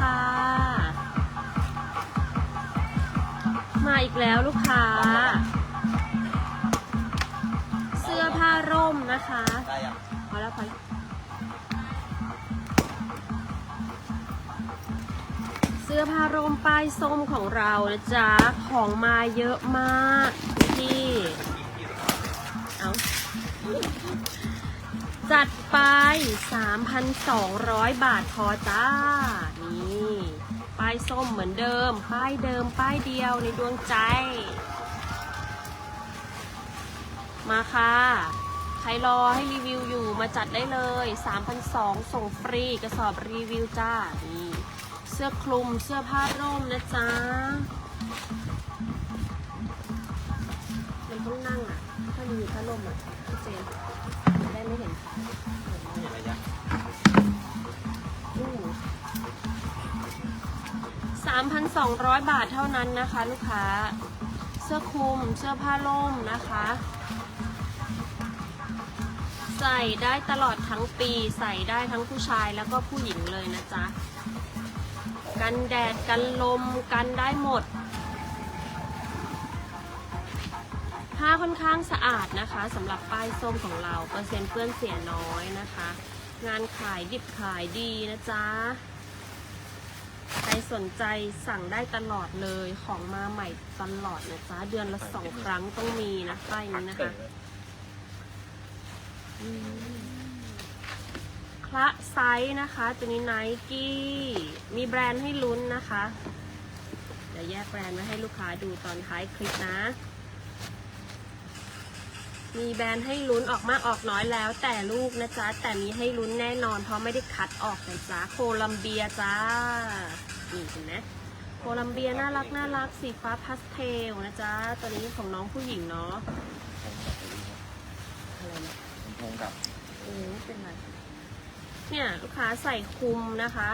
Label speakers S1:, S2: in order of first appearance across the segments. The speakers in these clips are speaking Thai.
S1: ดีค่ะ มาอีกแล้วลูกค้า เสื้อผ้าร่มนะคะ
S2: ได้ยัง
S1: พอแล้วพอแล้วเสื้อผ้าร่มป้ายส้มของเรานะจ๊ะ ของมาเยอะมากที่เอา จัดไป 3,200 บาทพอจ้า นี่ ป้ายส้มเหมือนเดิม ป้ายเดิม ป้ายเดียวในดวงใจ มาค่ะ ใครรอให้รีวิวอยู่มาจัดได้เลย 3,200 ส่งฟรีกระสอบรีวิวจ้า นี่ เสื้อคลุม เสื้อผ้าร่มนะจ๊ะ มันต้องนั่งอะ ถ้ารีผ้าร่มอะพี่เจน ไม่เห็นขา
S2: มีอะไรยัง
S1: 3,200บาทเท่านั้นนะคะ ลูกค้า เสื้อคลุม เสื้อผ้าร่มนะคะ ใส่ได้ตลอดทั้งปี ใส่ได้ทั้งผู้ชายแล้วก็ผู้หญิงเลยนะจ๊ะ กันแดด กันลม กันได้หมด ผ้าค่อนข้างสะอาดนะคะสำหรับป้ายส้มของเราเปอร์เซ็นต์เปื้อนเสียน้อยนะคะ งานขายดิบขายดีนะจ๊ะใครสนใจสั่งได้ตลอดเลยของมาใหม่ตลอดนะจ๊ะเดือนละสองครั้งต้องมีนะป้ายนี้นะคะคละไซส์นะคะตัวนี้ไนกี้มีแบรนด์ให้ลุ้นนะคะ เดี๋ยวแยกแบรนด์มาให้ลูกค้าดูตอนท้ายคลิปนะ มีแบรนด์ให้ลุ้นออกมากออกน้อยแล้ว แต่ลูกนะจ๊ะ แต่มีให้ลุ้นแน่นอน เพราะไม่ได้คัดออกนะจ๊ะโคลัมเบียจ้านี่เห็นไหมโคลัมเบียน่ารักน่ารักสีฟ้าพาสเทลนะจ๊ะตัวนี้ของน้องผู้หญิงเนาะอะไรนะ
S2: ผมพงกับ
S1: เออไม่เป็นไรเนี่ยลูกค้าใส่คลุมนะคะ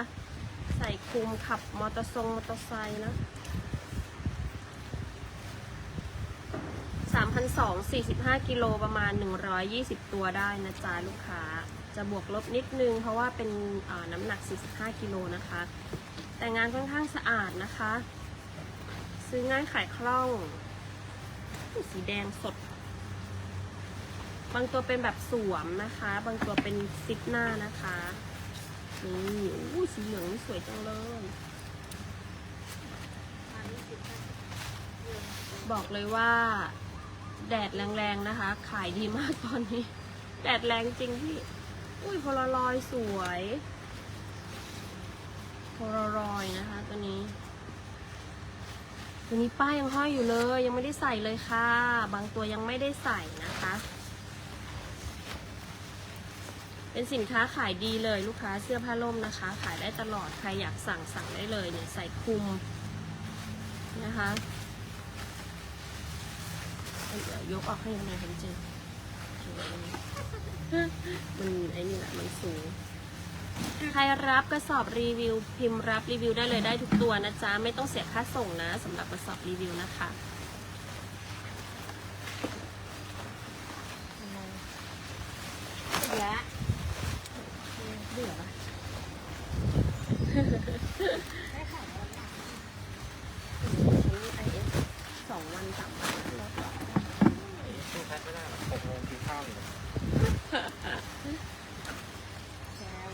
S1: ใส่คลุมขับมอเตอร์ทรงมอเตอร์ไซค์นะ 3,200 45 กิโลประมาณ 120 ตัวได้นะจ๊ะลูกค้า จะบวกลบนิดนึงเพราะว่าเป็นน้ำหนัก 45 กิโลนะคะ แต่งานค่อนข้างสะอาดนะคะ ซื้อง่ายขายคล่อง สีแดงสด บางตัวเป็นแบบสวมนะคะ บางตัวเป็นซิปหน้านะคะนี่อู้สีเหลืองนี่สวยจังเลยบอกเลยว่า แดดแรงๆนะคะ ขายดีมากตอนนี้ แดดแรงจริงพี่ อุ้ยโพลารอยสวยโพลารอยนะคะตัวนี้ ตัวนี้ป้ายยังห้อยอยู่เลย ยังไม่ได้ใส่เลยค่ะ บางตัวยังไม่ได้ใส่นะคะ เป็นสินค้าขายดีเลยลูกค้าเสื้อผ้าร่มนะคะ ขายได้ตลอดใครอยากสั่งสั่งได้เลยเนี่ยใส่คลุมนะคะ ยวยกออกให้ยังไงคะพี่เจนมันไอ้นี่แหละมันสูง ใครรับกระสอบรีวิว พิมพ์รับรีวิวได้เลยได้ทุกตัวนะจ๊ะ ไม่ต้องเสียค่าส่งนะสำหรับกระสอบรีวิวนะคะ เบื่อปะ
S3: ได้ขายแล้วนะ
S1: ไอเอสสองวันสามวันลดหรอ
S2: ซื้อแพ็คไม่ได้หรอกหกโมงกินข้าวอยู่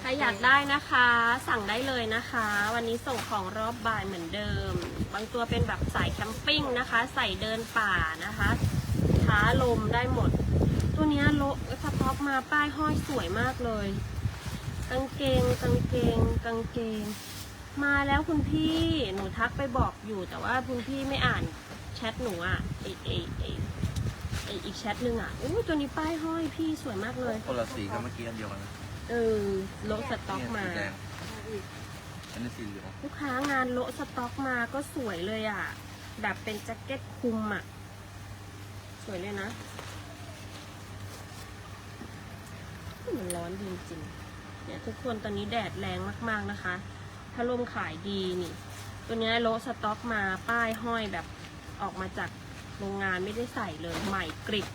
S1: ใคร อยากได้นะคะ สั่งได้เลยนะคะ วันนี้ส่งของรอบบ่ายเหมือนเดิม บางตัวเป็นแบบสายแคมปิ้งนะคะ ใส่เดินป่านะคะท้าลมได้หมด ตัวนี้โลสต็อกมาป้ายห้อยสวยมากเลยกางเกงกางเกงกางเกง มาแล้วคุณพี่หนูทักไปบอกอยู่ แต่ว่าคุณพี่ไม่อ่านแชทหนูอะไอไอไอออีกแชทหนึ่งอะอู้ตัวนี้ป้ายห้อยพี่สวยมากเลย
S2: คนละสีกับเมื่อกี้อันเดียวกันนะ
S1: เออโลสต็อก
S2: เนี่ย
S1: มา
S2: สีแดงอันนี้สีเหลือง
S1: ลูกค้างานโละสต็อกมาก็สวยเลยอะ แบบเป็นแจ็คเก็ตคลุมอะ สวยเลยนะ มันร้อนจริงๆ เนี่ยทุกคนตอนนี้แดดแรงมากๆนะคะถ้าลมขายดีนี่ ตัวเนี้ยโละสต็อกมาป้ายห้อยแบบออกมาจากโรงงานไม่ได้ใส่เลย ใหม่กริบ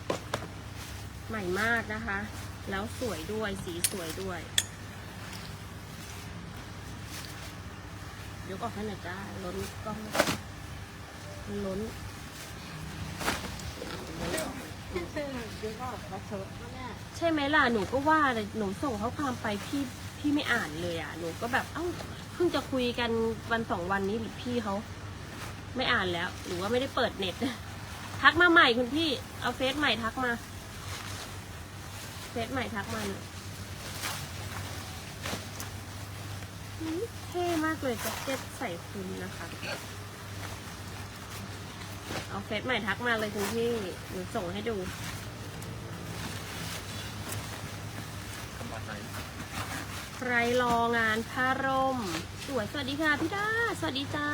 S1: ใหม่มากนะคะ แล้วสวยด้วยสีสวยด้วยยกออกให้หน่อยจ้าล้นกล้องล้นใช่ไหมล่ะหนูก็ว่าเลยหนูส่งข้อความไปพี่พี่ไม่อ่านเลยอะหนูก็แบบเอ้าเพิ่งจะคุยกันวันสองวันนี้หรือพี่เขาไม่อ่านแล้วหรือว่าไม่ได้เปิดเน็ตทักมาใหม่คุณพี่เอาเฟซใหม่ทักมา เฟซใหม่ทักมาเนี่อืมเท่มากเลยแจ็คเก็ตใส่คุณนะคะ เอาเฟซใหม่ทักมาเลยคุณพี่หนูส่งให้ดูใครรองานผ้าร่ม สวยสวัสดีค่ะพี่ดาสวัสดีจ้า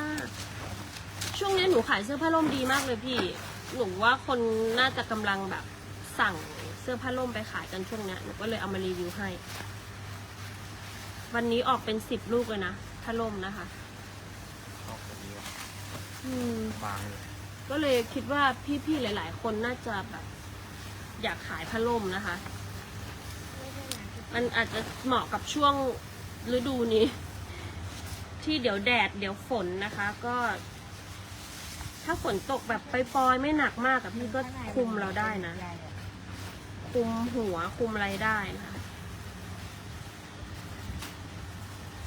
S1: ช่วงนี้หนูขายเสื้อผ้าร่มดีมากเลยพี่ หนูว่าคนน่าจะกำลังแบบสั่ง เสื้อผ้าร่มไปขายกันช่วงเนี้ยหนูก็เลยเอามารีวิวให้ วันนี้ออกเป็นสิบลูกเลยนะผ้าร่มนะคะ
S2: ออกแบบนี้ว่ะ
S1: อืม
S2: บางเลย
S1: ก็เลยคิดว่าพี่ๆหลาย ๆ คนน่าจะแบบอยากขายผ้าร่มนะคะ มันอาจจะเหมาะกับช่วงฤดูนี้ ที่เดี๋ยวแดดเดี๋ยวฝนนะคะ ก็ ถ้าฝนตกแบบปล่อยๆไม่หนักมากกับพี่ก็คุมเราได้นะ คุมหัวคุมอะไรได้นะคะ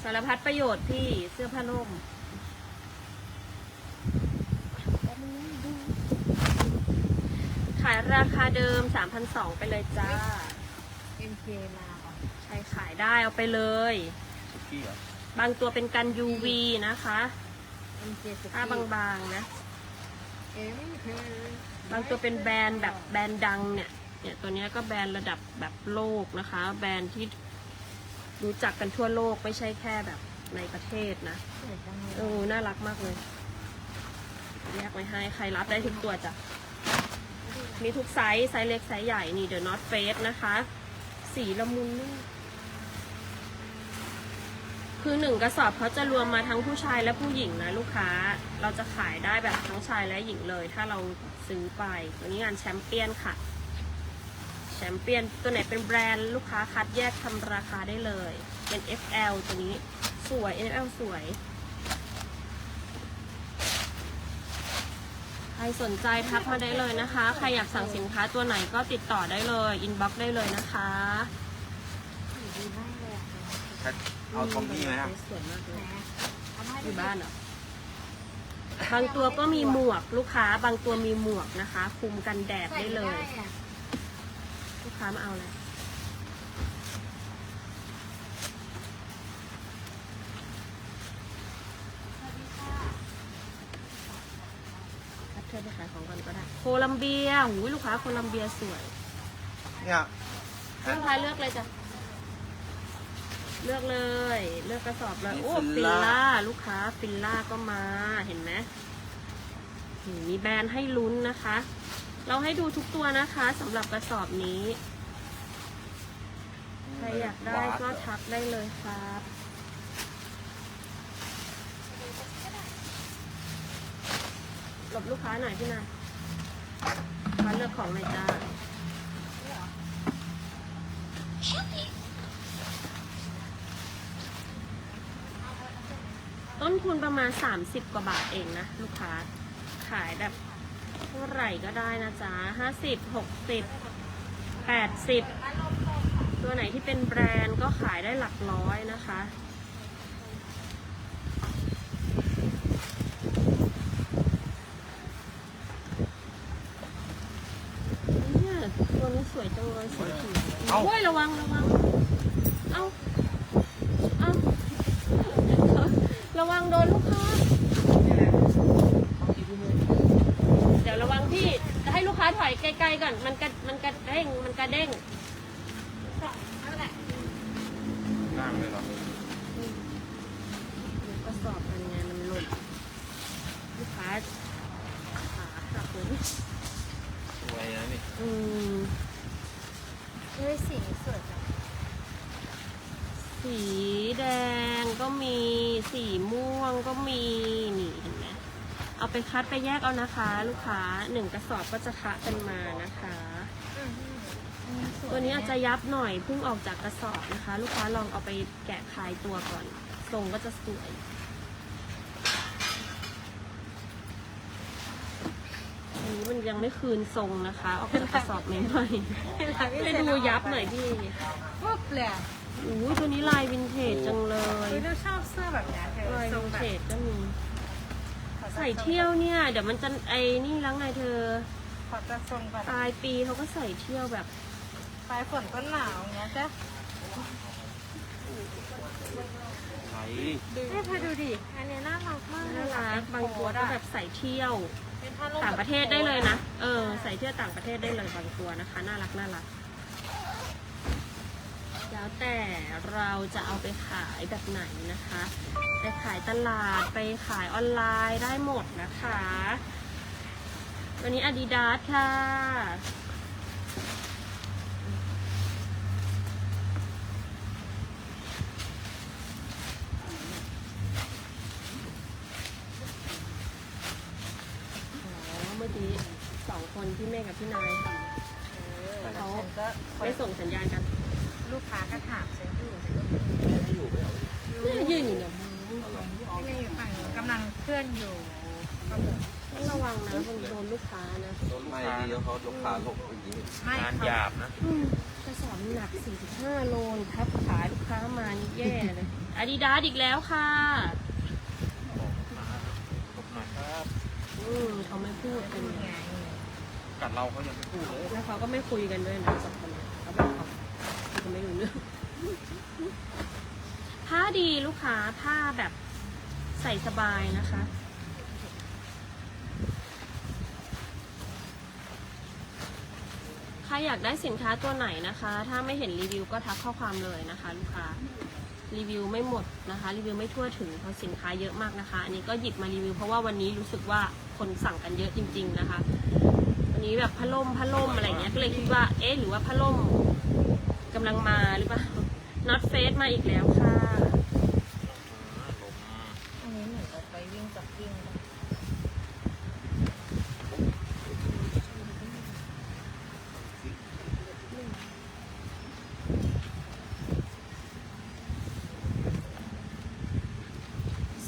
S1: สารพัดประโยชน์พี่เสื้อผ้าร่มขายราคาเดิม 3,200 ไปเลยจ้า
S3: เอ็มเคมาก่อน
S1: ใครขายได้เอาไปเลย
S2: สุกี้เหรอบา
S1: งตัวเป็นกัน UV นะคะ
S3: เอ็มเคสุด
S1: ผ้าบางๆนะ
S3: เอ็มเค
S1: บางตัวเป็นแบรนด์แบบแบรนด์ดังเนี่ย เนี่ยตัวเนี้ยก็แบรนด์ระดับแบบโลกนะคะ แบรนด์ที่รู้จักกันทั่วโลกไม่ใช่แค่แบบในประเทศนะ
S3: สวยจังเลย
S1: เออน่ารักมากเลยแยกไว้ให้ใครรับได้ทุกตัวจ้ะมีทุกไซส์ ไซส์เล็ก ไซส์ใหญ่นี่ The North Face นะคะ สีละมุนนี่คือหนึ่งกระสอบเขาจะรวมมาทั้งผู้ชายและผู้หญิงนะลูกค้า เราจะขายได้แบบทั้งชายและหญิงเลย ถ้าเราซื้อไปตัวนี้งานแชมเปี้ยนค่ะ แชมเปี้ยนตัวไหนเป็นแบรนด์ลูกค้าคัดแยกทำราคาได้เลย เป็น FL ตัวนี้สวย FL สวย ใครสนใจทักมาได้เลยนะคะ ใครอยากสั่งสินค้าตัวไหนก็ติดต่อได้เลย อินบ็อกได้เลยนะคะ
S3: สีดีมากเลยอะ
S2: ถ้าเอาทอมมี่ไหมครับ
S1: สวยมากเลย
S3: นะเอามาให้
S1: อ
S3: ดู
S1: ยู่บ้านเหรอบางตัวก็มีหมวกลูกค้า บางตัวมีหมวกนะคะ คุมกันแดดได้เลย
S3: ใส่อะ
S1: ลูก ค้ามาเอาเลยคัดเธอไปขายของก่อนก็ได้ โคลัมเบียหูยลูกค้าโคลัมเบียสวย
S2: เนี่ย
S1: ลูกค้าเลือกเลยจ้ะ เลือกเลย เลือกกระสอบเลย โอ้
S2: มี
S1: ฟิ
S2: ฟิ
S1: ล
S2: ลล่า
S1: ล่า ลูกค้าฟิลล่าก็มา เห็นไหมนี่มีแบรนด์ให้ลุ้นนะคะ เราให้ดูทุกตัวนะคะสำหรับกระสอบนี้ ใครอยากได้ก็ทักได้เลยครับหลบลูกค้าหน่อยพี่นาลูกค้าเลือกของหน่อยจ้าต้นทุนประมาณ 30 กว่าบาทเองนะ ลูกค้าขายแบบเท่าไหร่ก็ได้นะจ๊ะ50 60 80ตัวไหนที่เป็นแบรนด์ก็ขายได้หลักร้อยนะคะเนี่ยตัวนี้สวยจังเลยสีเขียว
S2: เอ้า
S1: โอ้ยระวังระวัง เอ้า เอ้า ระวังโดนลูกค้า เดี๋ยวระวังพี่จะให้ลูกค้าถอยไกลๆก่อน มันกระมันกระเด้ง มันกระเด้ง
S2: นั่งเลยเหรอ
S1: กระสอบมันไงมันหล่นลูกค้าขาหักเลย
S2: สวยนะนี่
S1: อืม
S3: เฮ้ยสีนี้สวยจัง
S1: สีแดงก็มี สีม่วงก็มี นี่เห็นไหมเอาไปคัดไปแยกเอานะคะ ลูกค้าหนึ่งกระสอบก็จะคะกันมานะคะตัวนี้อาจจะยับหน่อยเพิ่งออกจากกระสอบนะคะ ลูกค้าลองเอาไปแกะคลายตัวก่อนทรงก็จะสวย มันยังไม่คืนทรงนะคะออกจากกระสอบใหม่ๆไปดูยับหน่อยพี่
S3: ปุ๊บเลยอะ
S1: อู้ตัวนี้ลายวินเทจจังเลย
S3: เฮ้ยเราชอบเสื้อแบบเนี้ยเธอ
S1: ลาย
S3: ทร
S1: วิ
S3: ง
S1: น
S3: แบบ
S1: เทจก็มี ใส่เที่ยวเนี่ย เดี๋ยวมันจะไอ้นี่แล้วไงเธอ
S3: ขอจะทรงแบบ
S1: ปลายปีเขาก็ใส่เที่ยวแบบ
S3: ปลายฝนต้นหนาวอย่างเงี้ยจ้ะ
S2: ไหน
S3: เฮ้ยเธอดูดิ อันเนี้ยน่ารักมากเลย
S1: น่ารักบางตัวก็แบบใส่เที่ยว
S3: เป็นผ้าร่ม
S1: ต่างประเทศได้เลยนะ เออ ใส่เที่ยวต่างประเทศได้เลยบางตัวนะคะ น่ารักน่ารัก แล้วแต่เราจะเอาไปขายแบบไหนนะคะ ไปขายตลาด ไปขายออนไลน์ได้หมดนะคะ วันนี้ Adidas ค่ะอ๋อเมื่อ กี้สองคนพี่เมฆกับพี่นาย
S3: เออแล้วฉันก็
S1: ไม่ส่งสัญญาณกัน
S3: ลูกค้าก็ถามฉันอยู่
S2: ไม่อยู่ไม่เอา
S1: ยืนอยู่เนี่ย
S3: ที่อยู่ฝั่งนู้นกำลังเคลื่อนอยู่ก็บอก
S1: ต้องระวังนะมันโดนลูกค้านะ
S2: ไม่ดีแล้วเขาลูกค้าหลบอย่างนี้
S3: ไม่
S2: งานหยาบนะ
S1: อืมกระสอบหนัก 45 โลทับขาลูกค้ามานี่แย่เลยอาดิดาสอีกแล้วค่ะ
S2: หลบหน่อยครับ
S1: อืมเขาไม่พูดกัน
S3: ไง
S2: กัดเราเขายังไม่พูดเลย
S1: แล้วเขาก็ไม่คุยกันด้วยนะสองคนนี้เขาบอกเขาเขาไม่รู้เรื่องผ้าดีลูกค้าผ้าแบบใส่สบายนะคะ ใครอยากได้สินค้าตัวไหนนะคะ ถ้าไม่เห็นรีวิวก็ทักข้อความเลยนะคะ ลูกค้ารีวิวไม่หมดนะคะ รีวิวไม่ทั่วถึงเพราะสินค้าเยอะมากนะคะ อันนี้ก็หยิบมารีวิวเพราะว่าวันนี้รู้สึกว่า คนสั่งกันเยอะจริง ๆ นะคะวันนี้แบบพัดลมพัดลมอะไรเงี้ยก็เลยคิดว่าเอ๊ะหรือว่าพัดลมกำลังมาหรือเปล่า not face มาอีกแล้วค่ะ
S2: ลม
S3: อันนี้เหมือนกับไปวิ่งจ็อกกิ้ง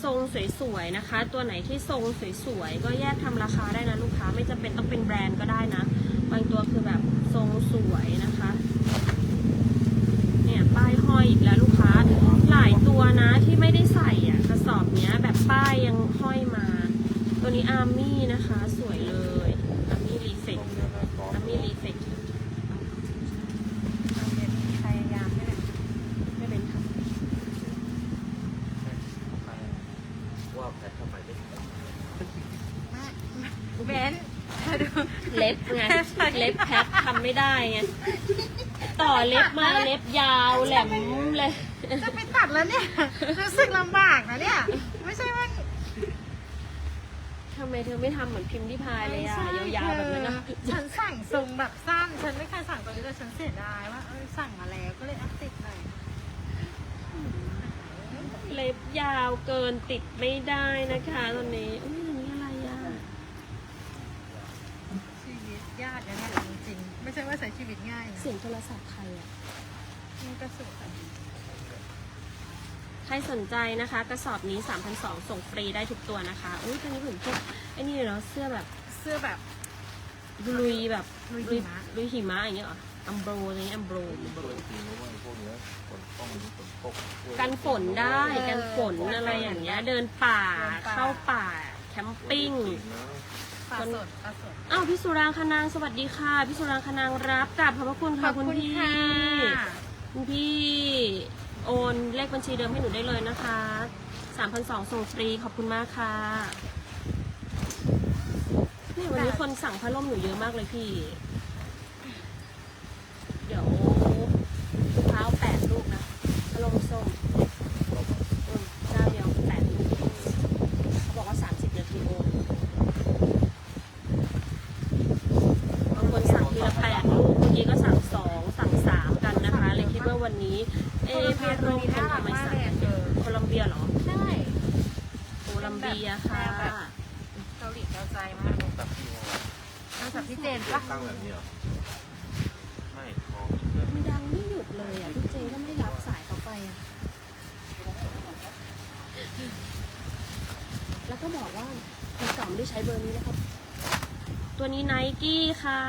S1: ทรง สวยๆนะคะ ตัวไหนที่ทรงสวยๆก็แยกทำราคาได้นะลูกค้าไม่จำเป็นต้องเป็นแบรนด์ก็ได้นะบางตัวคือแบบทรงสวยนะคะเนี่ยป้ายห้อยอีกแล้วลูกค้าหลายตัวนะที่ไม่ได้ใส่อะกระสอบเนี้ยแบบป้ายยังห้อยมา ตัวนี้อาร์มี่นะคะ สวยเลยอาร์มี่รีเฟ
S2: ล
S1: ก
S2: มเยอะนะร้อน
S1: อาร์มี่รีเฟก
S3: เราเป็นพยายามไม่ได้
S1: ไม่เป็นค่ะ
S2: ว่าแพททำไมไม่
S3: เบนเธอดู
S1: เล็บ ไง เล็บแพททำไม่ได้ไง ต่อเล็บมาเล็บยาวแหลมเลย
S3: จะไปตัดแล้วเนี่ย รู้สึกลำบากนะเนี่ย ไม่ใช่ว่า
S1: ทำไมเธอไม่ทำเหมือนพิมพ์ที่พายเลยอะยาวๆแบบนั้นนะ
S3: ฉันสั่งทรงแบบสั้น ฉันไม่เคยสั่งตัวนี้แต่ฉันเสียดายว่าเออสั่งมาแล้วก็เลยอัพติดหน่อย
S1: เล็บยาวเกินติดไม่ได้นะคะตอนนี้อุ้ยอันนี้อะไรอะ
S3: ชีวิตยากนะเนี่ยจริงๆไม่ใช่ว่าใช้ชีวิตง่ายนะ
S1: เสียงโทรศัพท์ใครอะ
S3: นี่ก็สุดอะ
S1: ใครสนใจนะคะ กระสอบนี้ 3,200 ส่งฟรีได้ทุกตัวนะคะ อุ้ยตัวนี้เหมือนพวกไอ้นี่เลยเนาะเสื้อแบบ
S3: เสื้อแบบ
S1: ลุยแบบ
S3: ลุยหิมะ
S1: ลุยหิมะอย่างเงี้ยเหรออัมโบรอะไรเงี้ยอัมโบร
S2: มันก็เลยจริงนะว่าพวกเนี้ยฝนต้องฝนตก
S1: กันฝนได้กันฝนอะไรอย่างเงี้ย เดินป่าเข้าป่าแคมปิ้ง
S3: ปลาสดปลาสด
S1: อ้าวพี่สุรางคนางสวัสดีค่ะพี่สุรางคนางรับกราบขอบพระคุณค่ะคุณพี่คุณพี่โอนเลขบัญชีเดิมให้หนูได้เลยนะคะ3,200ส่งฟรีขอบคุณมากค่ะนี่วันนี้คนสั่งพัดลมหนูเยอะมากเลยพี่ เดี๋ยวเท้าแปดลูกนะพัดลมส้มอืมเจ้าเดียวแปดลูกเขาบอกว่า 30 นาทีโอนบางคนสั่งทีละแปดลูกเมื่อกี้ก็สั่งสองสั่งสามกันนะคะ เลยคิดว่าวันนี้ เอ๊ะพัดลมเป็นทำไมสั่งกันเยอะโคลัมเบียเหรอ
S3: ใช่
S1: โค ลัมเบียค่ะ
S3: เกาหลีเกาใจมาก
S2: ตับที่ห้อง
S3: นอกจากพี่เจนปะ
S2: ตั้งแบบนี้เหรอ ไม่พอ
S1: มันดังไม่หยุดเลยอะพี่เจนก็ไม่รับสายเขาไปอะ แล้วก็บอกว่าคุณสอมได้ใช้เบอร์นี้นะครับ ตัวนี้ไนกี้ค่ะ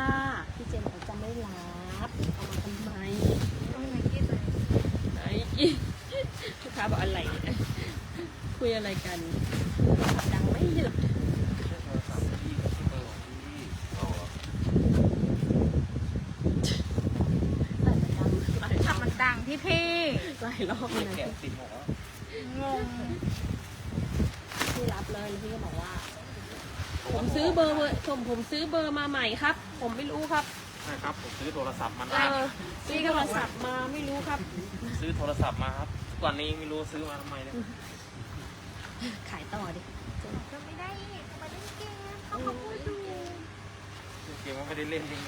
S1: พี่เจมส์เขาจะไม่รับเอามาทำไม
S3: ต้องไนกี้เลย
S1: ไนกี้ลูกค้าบอกอะไรเนี่ยคุยอะไรกัน ดังไม่หยุด
S2: ใช้โทรศัพท์พี่กับที่เบอร์ของพี่เอาเหรอ
S1: แต่มันดังหลายรอ
S3: ถ้า
S1: บ
S3: มันดังที่พี่
S1: หลายรอบเลย
S2: แกะ
S1: นะ
S2: ติดหมดแล้ว
S3: งง
S1: พี่รับเลยแล้วพี่ก็บอกว่า ผมซื้อเบอร์เบอร์ผมผมซื้อเบอร์มาใหม่ครับ ผมไม่รู้ครับ
S4: ใช่ครับ ผมซื้อโทรศัพท์มา
S1: เอ
S4: นะ
S1: อซื้อโทรศัพท์มาไม่รู้ครับ
S4: ซื้อโทรศัพท์มาครับทุกวันนี้ไม่รู้ซื้อมาทำไมเนี่ย
S1: ขายต่อดิ
S3: ก็ไม่ได้มาเล่นเกมเขาเขาพูดดู
S4: เกมว่าไม่ได้เล่นจริง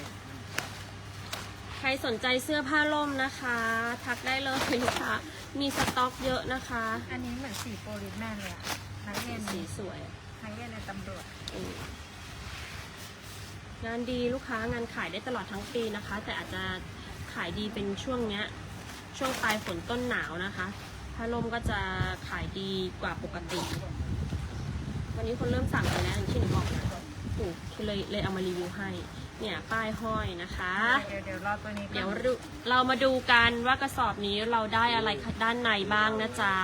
S1: ใครสนใจเสื้อผ้าล่มนะคะ ทักได้เลยลูกค้ามีสต็อกเยอะนะคะ
S3: อันนี้เหมือนสีโปลิสแมนเลยอะนักเรียน
S1: สีสวย
S3: นักเรียนในตำรวจ
S1: อืมงานดีลูกค้างานขายได้ตลอดทั้งปีนะคะ แต่อาจจะขายดีเป็นช่วงเนี้ย ช่วงปลายฝนต้นหนาวนะคะ ผ้าล่มก็จะขายดีกว่าปกติ วันนี้คนเริ่มสั่งไปแล้วอย่างที่หนูบอกนะถูกเลยเลยเอามารีวิวให้ เนี่ยป้ายห้อยนะคะ
S3: เดี๋ยวเดี๋ยวรอตัวนี้ก่อน
S1: เดี๋ยวเราเรามาดูกันว่ากระสอบนี้เราได้อะไรด้านในบ้างนะจ๊ะ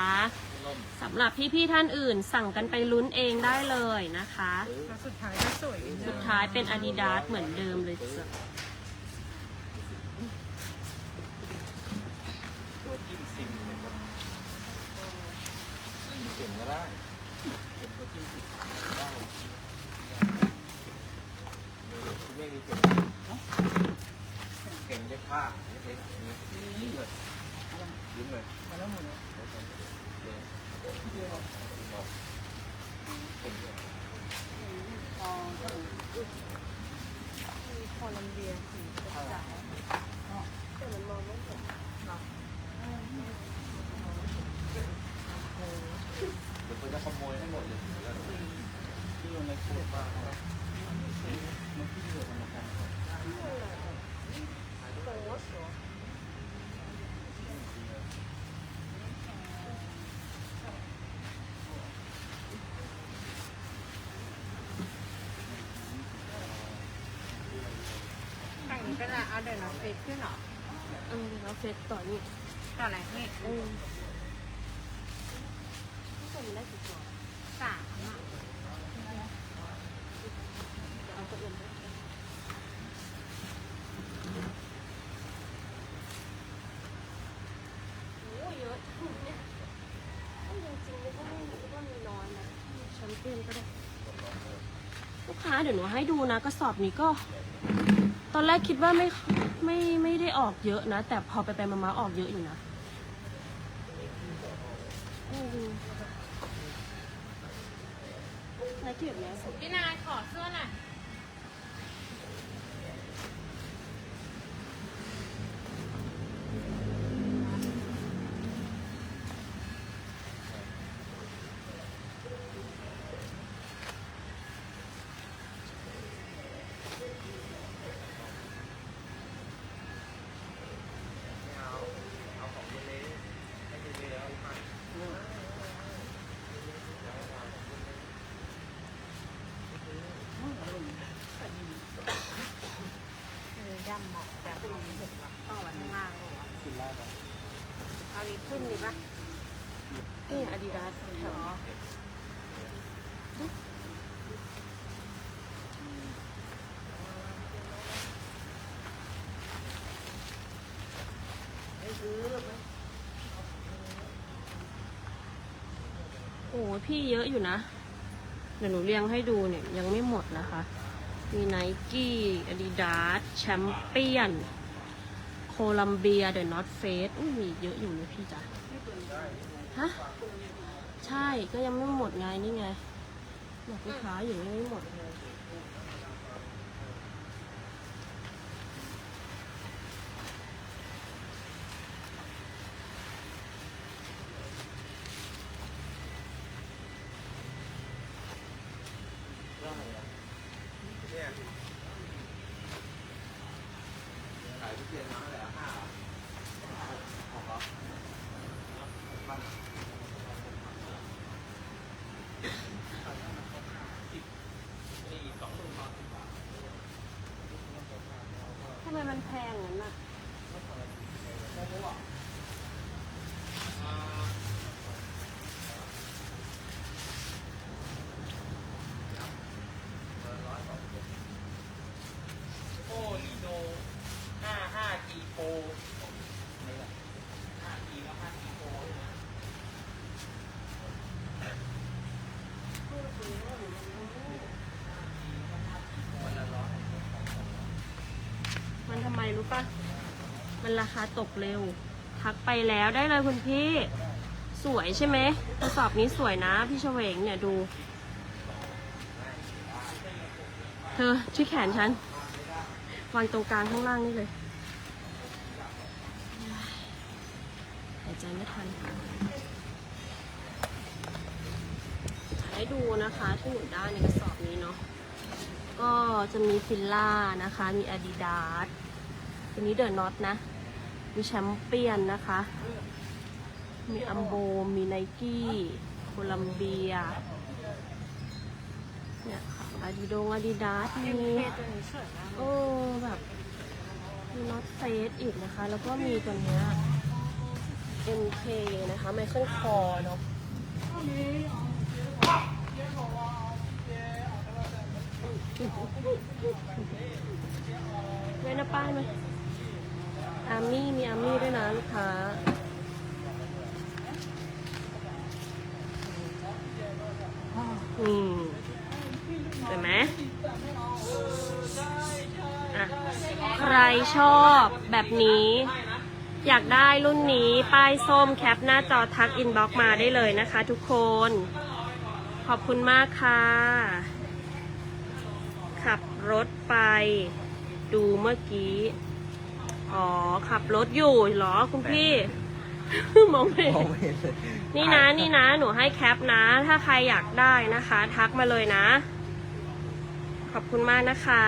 S1: สำหรับพี่ๆท่านอื่นสั่งกันไปลุ้นเองได้เลยนะคะ
S3: แล้วสุดท้ายก็สวยอีก
S1: สุดท้ายเป็น Adidas เหมือนเดิมเลยจ้ะ
S2: ตัวจิ้มซิมเนี่ยครับเข็มก็ได้เข็มก็จิ้มซิมได้คุณแม่มีเข็มเข็มเย็บผ้าไม่ใช่ยิ้มเลยยิ้มเลยมาแล้วหมดเลยเข็มเลย
S3: โคลัมเบียสีกระจาย
S1: แต่มันมองไม่เห็น
S2: เดี๋ยวเขาจะขโมยให้หมดเลยแล้วที่มันในขวดบ้างครับมันที่เหลือมันกัน
S3: ฝั่งนี้ก็จะ เฟซขึ้นเหรอ
S1: เออแล้วเฟซต่อนี่
S3: ต่ออะไรนี่
S1: เออส่งได้กี่ตัว
S3: สามอะ
S1: เอาตัวอื่นด้วยโอ้เยอะเนี่ยจริงๆนึกว่าไม่นึกว่ามีน้อยนะแชมเปี้ยนก็ได้ ลูกค้าเดี๋ยวหนูให้ดูนะ กระสอบนี้ก็ ตอนแรกคิดว่าไม่ไม่ไม่ได้ออกเยอะนะ แต่พอไปไปมาๆออกเยอะอยู่นะอืมไนกี้แบบเนี้ยสวย
S3: พี่นายขอเสื้อหน่อย
S2: เอาของเล็กให้เล็กแล้วให้
S3: คือยำหมอกแต่เอาไม่เห็นหรอกเอาไว้ข้างล่างเหรอ
S2: ขึ้นล่างครับ
S3: เอานี้ขึ้นดีปะ
S1: นี่อาดิดาสแถวโอ้พี่เยอะอยู่นะ เดี๋ยวหนูเรียงให้ดูเนี่ยยังไม่หมดนะคะ มีไนกี้อาดิดาสแชมเปี้ยน โคลัมเบียเดอะนอตเฟสมีเยอะอยู่นะพี่จ๋าฮะ ใช่ก็ยังไม่หมดไงนี่ไงบอกลูกค้าอยู่ยังไม่หมดเลย
S2: ขายทุเรียนน้ำเลยอะห้าเหรอหกเหรอบ้าน
S4: ๆนี่สองลูกนอนสิบบาท
S1: มมันแพงงั้นน่ะ
S4: โอ้ลีโนห้าห้าจีโปห้าจีแล้วห้าจีโปด้วยนะ
S1: มันทำไมรู้ปะ มันราคาตกเร็ว ทักไปแล้วได้เลยคุณพี่ สวยใช่ไหมกระสอบนี้สวยนะพี่เฉวงเนี่ยดู เธอที่แขนฉันวางตรงกลางข้างล่างนี่เลยหายใจไม่ทันให้ดูนะคะที่หนูได้ในกระสอบนี้เนาะก็จะมีฟิลล่านะคะ มี Adidas ตัวนี้เดอะน็อตนะ มีแชมเปี้ยนนะคะ มีอัมโบ มีไนกี้โคลัมเบีย เนี่ยค่ะอาดิโดงอาดิดาสมี
S3: เท่ตัวนี้สวยมาก
S1: โอ้แบบมีน็อตเฟสอีกนะคะ แล้วก็มีตัวเนี้ย MK นะคะไมเคิลคอเนาะเว้นาป้ายไหม อามี่ มีอาร์มี่ด้วยนะลูกค้า อืมเห็นไหมอะ ใครชอบแบบนี้ อยากได้รุ่นนี้ ป้ายส้มแคปหน้าจอทักอินบ็อกมาได้เลยนะคะทุกคน ขอบคุณมากค่ะ ขับรถไปดูเมื่อกี้ อ๋อ ขับรถอยู่เหรอคุณพี่ มองไม่เห็น
S2: มองไม่เห็นเลย
S1: นี่นะนี่นะ หนูให้แคปนะ ถ้าใครอยากได้นะคะ ทักมาเลยนะ ขอบคุณมากนะคะ